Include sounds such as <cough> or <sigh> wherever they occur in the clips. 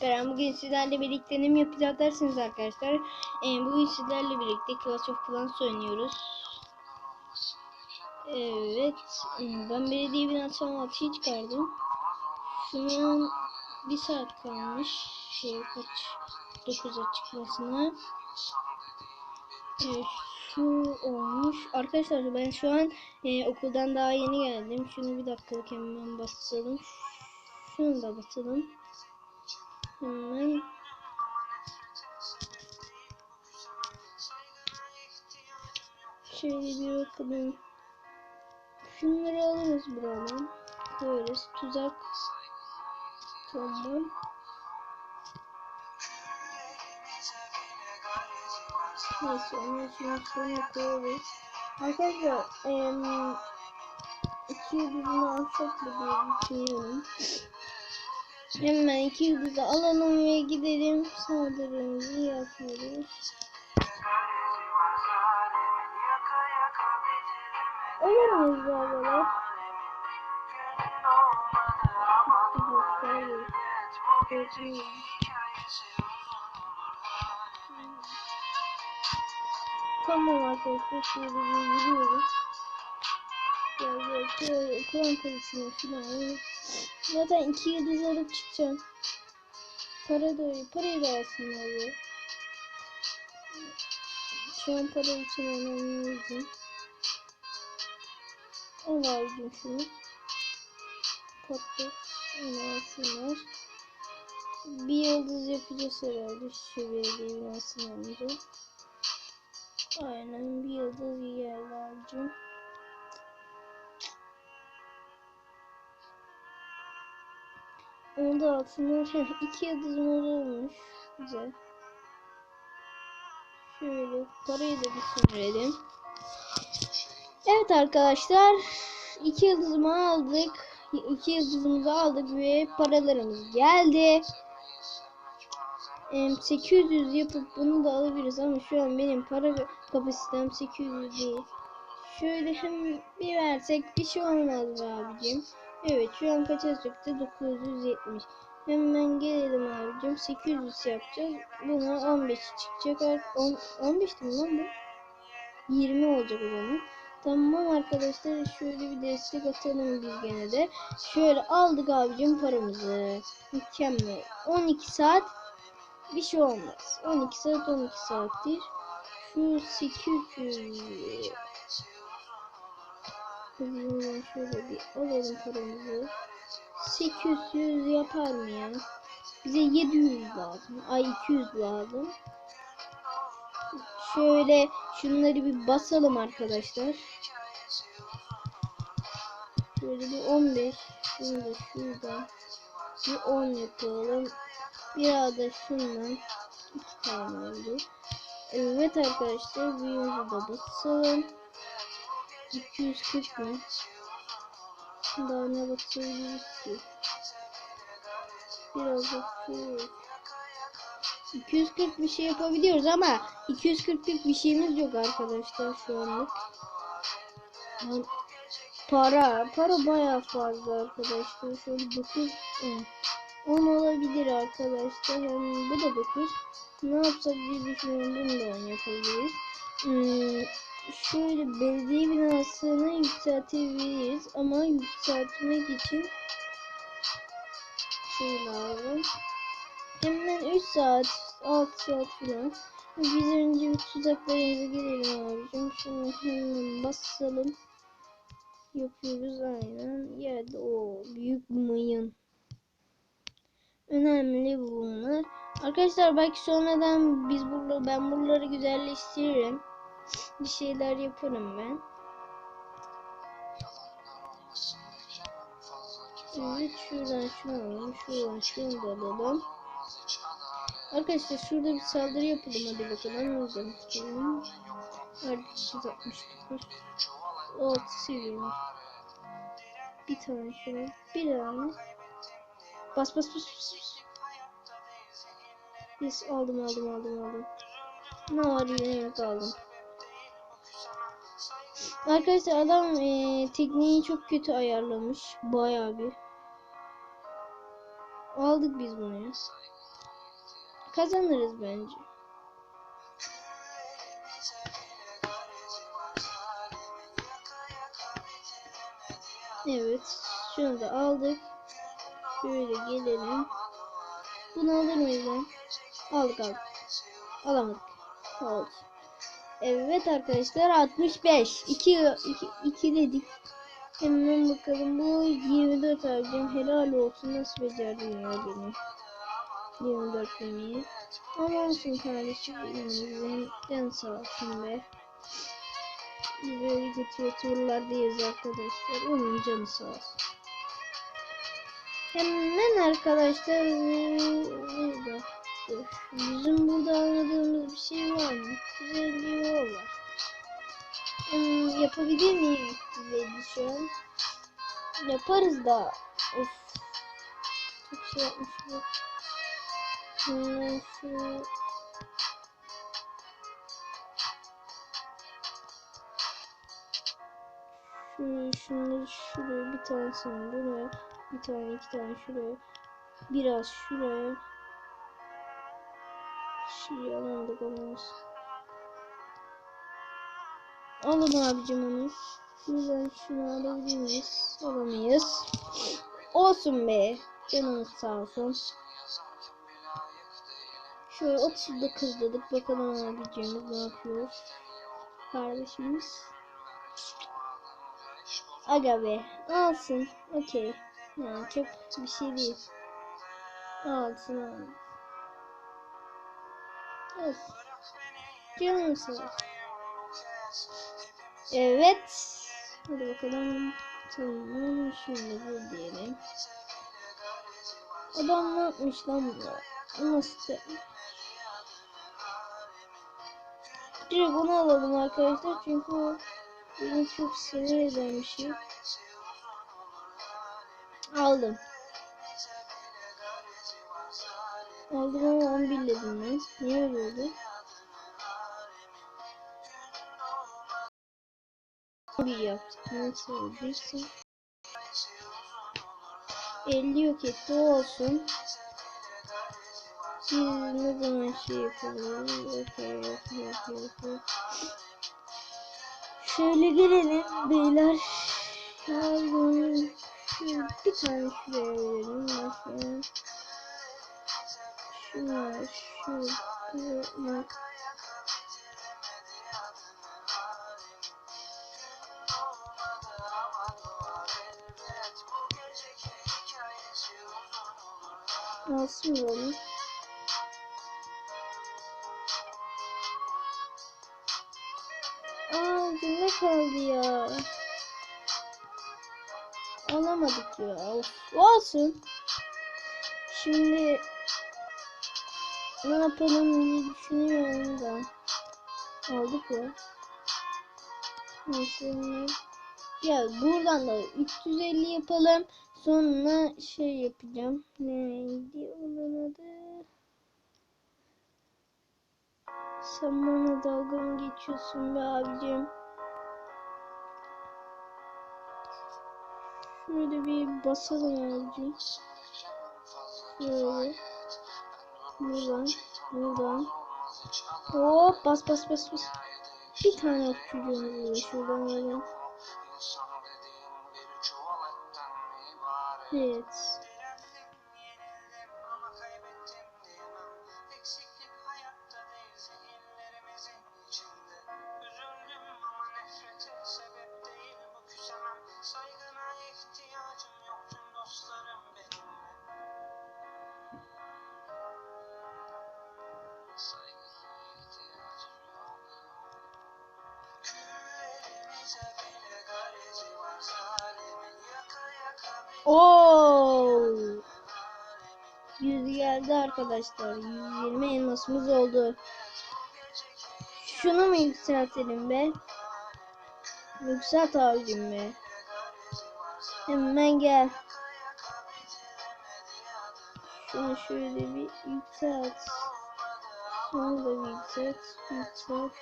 Beren bugün sizlerle birlikte ne mi yapacağız dersiniz arkadaşlar. Ee, bugün sizlerle birlikte Clash of Clans oynuyoruz. Evet. hmm, Ben belediye binasından 6'yı çıkardım. Şu an bir saat kalmış. Şey kaç? 9'a çıkmasına. Evet, şu olmuş. Arkadaşlar ben şu an e, okuldan daha yeni geldim. Şunu bir dakikalık hemen basalım. Şunu da basalım. Hemen şöyle bir bakalım. Şunları alırız buradan. Koyarız. Tuzak. Tamam. Neyse onu şimdi sonra koyarız. Arkadaşlar em, iki yıldızını alsak mı diye düşünüyorum. Hemen iki yıldızı alalım ve gidelim saldırımızı yapıyoruz. Bu aralar? Tamam arkadaşlar şöyle bir şöyle Kur'an kalesine falan. Zaten iki yıldız alıp çıkacağım. Para da parayı da alsınlar ya. Şu an para için önemli değil. Al abicim şunu. Patlat. Onu alsınlar. Bir yıldız yapacağız herhalde şu belediye binasının önünde. Aynen bir yıldız geldi abicim. Onu da alsınlar. <laughs> Heh, iki yıldızımız olmuş. Güzel. Şöyle parayı da bir sürelim. Evet arkadaşlar. iki yıldızımı aldık. İki yıldızımızı aldık ve paralarımız geldi. Em, 800 yapıp bunu da alabiliriz ama şu an benim para kapasitem 800 değil. Şöyle hem bir versek bir şey olmaz abicim. Evet şu an kaça çıktı? 970. Hemen gelelim abicim. 800 yapacağız. Buna 15 çıkacak. 10, 15 mi lan bu? 20 olacak o zaman. Tamam arkadaşlar şöyle bir destek atalım biz gene de. Şöyle aldık abicim paramızı. Mükemmel. 12 saat bir şey olmaz. 12 saat 12 saattir. Şu 800 Hızlıdan şöyle bir alalım paramızı. 800 yapar mı ya? Bize 700 lazım. Ay 200 lazım. Şöyle şunları bir basalım arkadaşlar. Şöyle bir 15. Şunu da bir 10 yapalım. Biraz da şundan 2 tane oldu. Evet arkadaşlar büyüğümüzü de basalım. 240 mı? Daha ne basabiliriz ki? Biraz şu 240 bir şey yapabiliyoruz ama 240'lık bir şeyimiz yok arkadaşlar şu anlık. Para, para bayağı fazla arkadaşlar. Şöyle 9, 10 olabilir arkadaşlar. Yani bu da 9. Ne yapsak diye düşünüyorum. Bunu da 10 yapabiliriz. Hmm, şöyle belediye binasını yükseltebiliriz ama yükseltmek için şey lazım. Hemen 3 saat, 6 saat falan. Biz önce bir tuzaklarımıza girelim abicim. Şunu hemen basalım. Yapıyoruz aynen. Yerde o büyük mayın. Önemli bunlar. Arkadaşlar belki sonradan biz burada ben buraları güzelleştiririm. Bir şeyler yaparım ben. Evet şuradan şunu alalım. Şuradan şunu da alalım. Arkadaşlar şurada bir saldırı yapalım hadi bakalım. O yüzden tutalım. Artık 269. 6 seviyorum. Bir tane şöyle. Bir tane. Bas bas bas bas. Yes aldım aldım aldım aldım. Ne var yine evet aldım. Arkadaşlar adam e, tekniği çok kötü ayarlamış. Bayağı bir. Aldık biz bunu ya. Kazanırız bence. Evet. Şunu da aldık. Şöyle gelelim. Bunu alır mıyız lan? Aldık aldık. Alamadık. Oldu. Evet arkadaşlar 65. 2, 2, 2 dedik. Hemen bakalım bu 24 abicim helal olsun nasıl becerdin ya beni. 24 demeyi. Ama olsun kardeşim elimizin can sağ olsun be. Böyle kötü turlardayız arkadaşlar. Onun canı sağ olsun. Hemen arkadaşlar burada. Bizim burada aradığımız bir şey var mı? Güzel bir var. Hmm, yapabilir miyim güzeldi şu an? Yaparız da. Of. Çok şey yapmış bu. Hmm, şu Şuraya şunları şuraya bir tanesini buraya bir tane iki tane şuraya biraz şuraya şuraya alamadık olmaz alın abicim onu buradan şunu alabilir miyiz alamayız olsun be canınız sağ olsun şöyle 39 dedik bakalım abicimiz ne yapıyor kardeşimiz Aga be. Alsın. Okey. Yani çok bir şey değil. Alsın alsın. Olsun. Evet. Hadi bakalım. Tamam. Şöyle bu diyelim. Adam ne yapmış lan bu? Nasıl? Direkt onu alalım arkadaşlar çünkü o Beni çok sinir eden bir şey. Aldım. Aldım ama 11 dedim ben. Niye öyle oldu? Bir yaptık. Nasıl olduysa. 50 yok etti. O olsun. Biz ne zaman şey yapalım? Okey, okey, okey, okey. Şöyle gelelim beyler. Şöyle bir tane şuraya verelim. Mesela şuna şu buna Alsın onu. Aa cümle kaldı ya. Alamadık ya. Olsun. Şimdi ne yapalım diye düşünüyorum da. Aldık ya. Mesela ya buradan da 350 yapalım. Sonra şey yapacağım. Neydi onun adı? Sen bana dalga mı geçiyorsun be abicim? Şöyle bir basalım abicim. Şöyle. Buradan. Buradan. Hop bas bas bas bas. Bir tane çocuğumuz var şuradan alalım. Evet. Oo. 100 geldi arkadaşlar. 120 elmasımız oldu. Şunu mu yükseltelim be? Yükselt abicim be. Hemen gel. Şunu şöyle bir yükselt. Şunu da bir yükselt. Yükselt.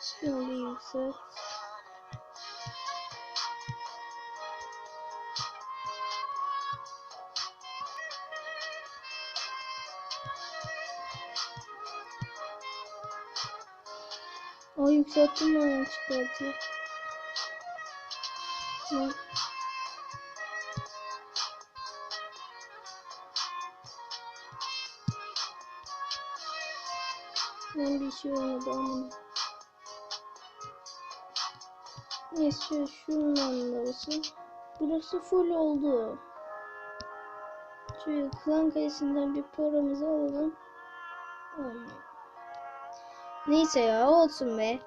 Şunu bir yükselt. Aa yükselttim ben çıkartıyor. Ne? Ben bir şey olmadı ama. Neyse şundan da olsun. Burası full oldu. Şöyle klan kalesinden bir paramızı alalım. Olmuyor. Neyse ya olsun be.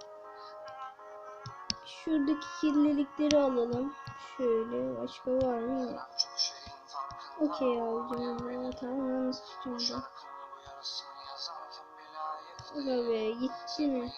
Şuradaki kirlilikleri alalım. Şöyle başka var mı? Okey ya tamam yalnız. Aga be gitti mi?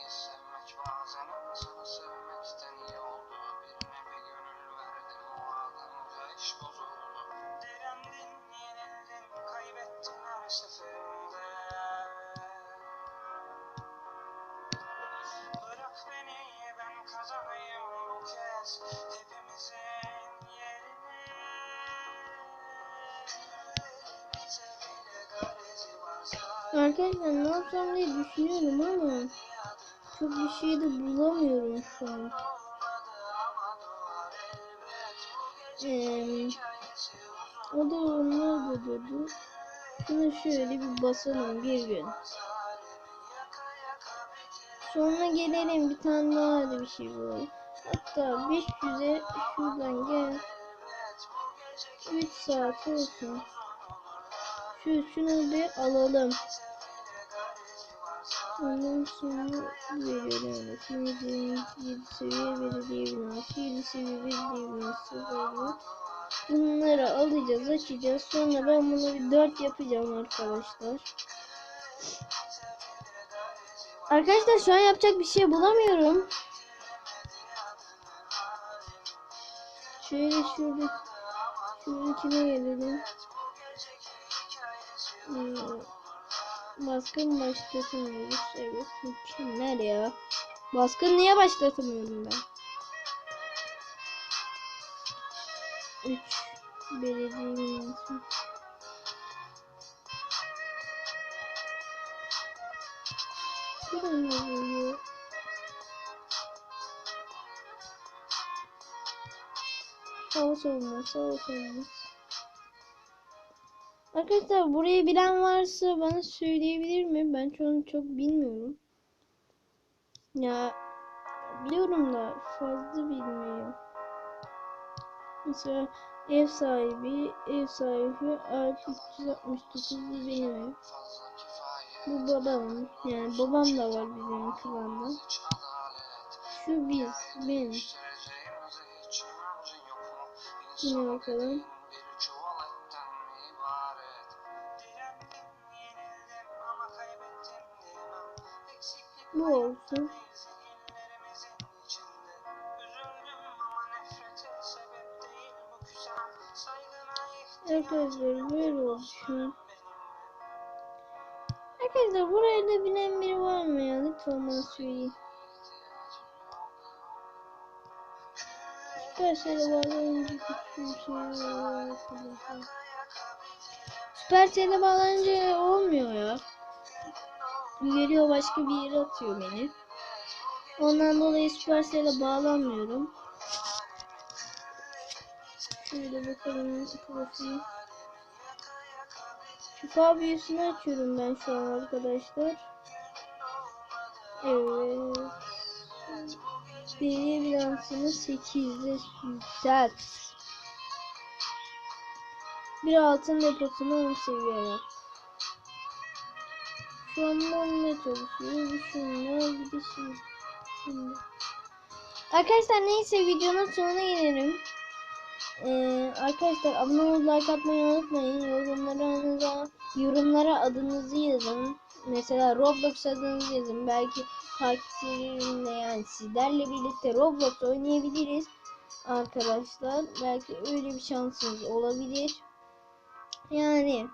Arkadaşlar ne yapsam diye düşünüyorum ama çok bir şey de bulamıyorum şu an. Ee, o da onlar da durdu. Şunu şöyle bir basalım bir gün. Sonra gelelim bir tane daha da bir şey bulalım. Hatta 500'e şuradan gel. 3 saat olsun. Şu şunu bir alalım. Ondan sonra veriyorum. Evet. 7, 7 seviye belediye binası, 7 seviye belediye binası böyle. Bunları alacağız, açacağız. Sonra ben bunu bir 4 yapacağım arkadaşlar. Arkadaşlar şu an yapacak bir şey bulamıyorum. Şöyle şurada şuradakine gelelim. Ee, baskın başlatamıyoruz. Evet mükemmel ya. Baskın niye başlatamıyorum ben? 3 belediye binası. Şurada ne oluyor? Hava savunması, hava savunması. Arkadaşlar burayı bilen varsa bana söyleyebilir mi? Ben an çok bilmiyorum. Ya biliyorum da fazla bilmiyorum. Mesela ev sahibi, ev sahibi Alp 369 bu benim ev. Bu babam. Yani babam da var bizim klanda. Şu biz, ben. Yine bakalım. Bu olsun. Arkadaşlar böyle oldu şu an. Arkadaşlar buraya da bilen biri var mı ya? Lütfen bana söyleyin. Süpercell'e bağlanınca arkadaşlar. Süpercell'e bağlanınca olmuyor ya. Geliyor başka bir yere atıyor beni. Ondan dolayı Süpercell'e bağlanmıyorum. Şöyle bakalım profil. Şifa büyüsünü açıyorum ben şu an arkadaşlar. Evet. Belediye bilansını 8'de yükselt. Bir altın deposunu 10 seviyeye. Şu an onunla çalışıyor. De şimdi. şimdi. Arkadaşlar neyse videonun sonuna gelelim. Ee, arkadaşlar abone olup like atmayı unutmayın. Yorumlara, yorumlara adınızı yazın. Mesela Roblox adınızı yazın. Belki takipçilerimle yani sizlerle birlikte Roblox oynayabiliriz. Arkadaşlar belki öyle bir şansınız olabilir. Yani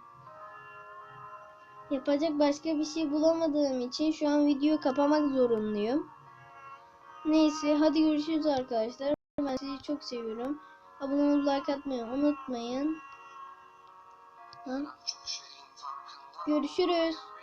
yapacak başka bir şey bulamadığım için şu an videoyu kapamak zorundayım. Neyse hadi görüşürüz arkadaşlar. Ben sizi çok seviyorum. Abone olup like atmayı unutmayın. Ha? Görüşürüz.